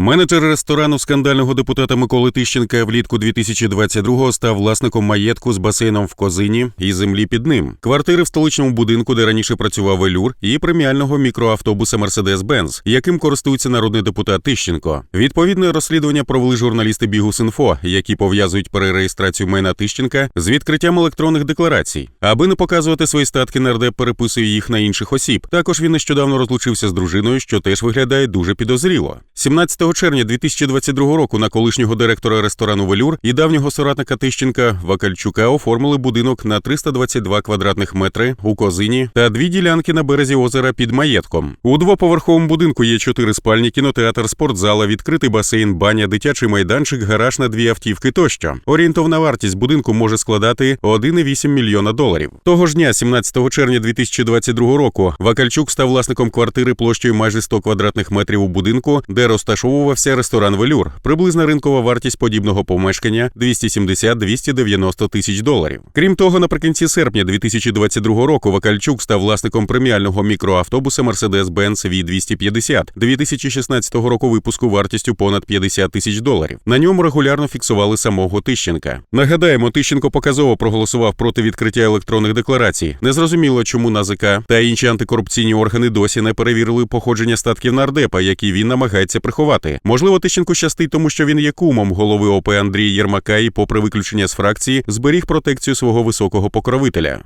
Менеджер ресторану скандального депутата Миколи Тищенка влітку 2022-го став власником маєтку з басейном в Козині і землі під ним, квартири в столичному будинку, де раніше працював велюр, і преміального мікроавтобуса Mercedes-Benz, яким користується народний депутат Тищенко. Відповідне розслідування провели журналісти Бігус.Інфо, які пов'язують перереєстрацію майна Тищенка з відкриттям електронних декларацій. Аби не показувати свої статки, нардеп переписує їх на інших осіб. Також він нещодавно розлучився з дружиною, що теж виглядає дуже підозріло. 17 червня 2022 року на колишнього директора ресторану Велюр і давнього соратника Тищенка Вакальчука оформили будинок на 322 квадратних метри у Козині та дві ділянки на березі озера під маєтком. У двоповерховому будинку є чотири спальні, кінотеатр, спортзала, відкритий басейн, баня, дитячий майданчик, гараж на дві автівки тощо. Орієнтовна вартість будинку може складати 1,8 мільйона доларів. Того ж дня, 17 червня 2022 року, Вакальчук став власником квартири площею майже 100 квадратних метрів у будинку, де розташовувався ресторан Велюр. Приблизна ринкова вартість подібного помешкання 270-290 тисяч доларів. Крім того, наприкінці серпня 2022 року Вакальчук став власником преміального мікроавтобуса Mercedes-Benz V250 2016 року випуску вартістю понад 50 тисяч доларів. На ньому регулярно фіксували самого Тищенка. Нагадаємо, Тищенко показово проголосував проти відкриття електронних декларацій. Незрозуміло, чому НАЗК та інші антикорупційні органи досі не перевірили походження статків нардепа, які він намагається приховати. Можливо, Тищенку щастить, тому що він є кумом голови ОП Андрія Єрмака і, попри виключення з фракції, зберіг протекцію свого високого покровителя.